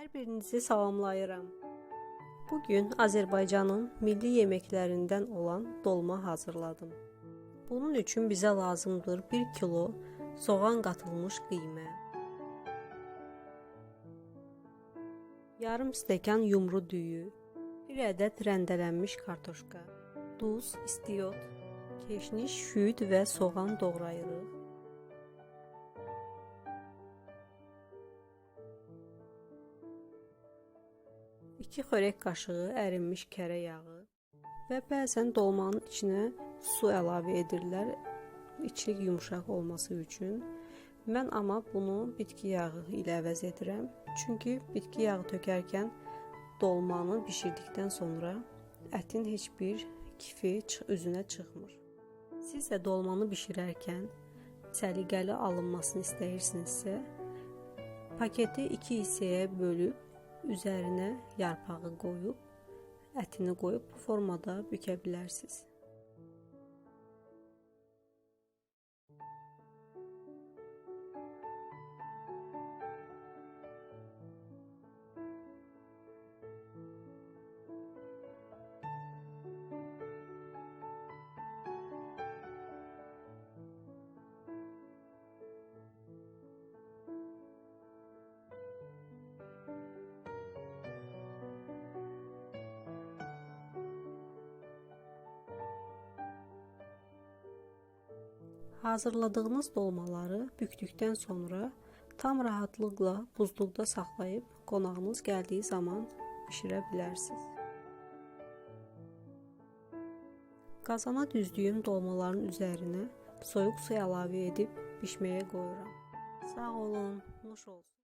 Hər birinizi salamlayıram. Bu gün Azərbaycanın milli yeməklərindən olan dolma hazırladım. Bunun üçün bizə lazımdır 1 kilo soğan qatılmış qiymə, yarım stəkan yumru düyü, 1 ədəd rəndələnmiş kartoşka, duz, istiyot, keşniş, şüd və soğan doğrayırıq. 2 xörək qaşığı ərinmiş kərə yağı və bəzən dolmanın içinə su əlavə edirlər içlik yumşaq olması üçün. Mən amma bunu bitki yağı ilə əvəz edirəm. Çünki bitki yağı tökərkən dolmanı bişirdikdən sonra ətin heç bir kifi üzünə çıxmır. Siz də dolmanı bişirərkən səliqəli alınmasını istəyirsinizsə, paketi 2 hissəyə bölüb üzərinə yarpağı qoyub, ətini qoyub bu formada bükə bilərsiniz. Hazırladığınız dolmaları bükdükdən sonra tam rahatlıqla buzluqda saxlayıb qonağınız gəldiyi zaman bişirə bilərsiniz. Qazana düzdüyüm dolmaların üzərinə soyuq su əlavə edib bişməyə qoyuram. Sağ olun, nuş olsun.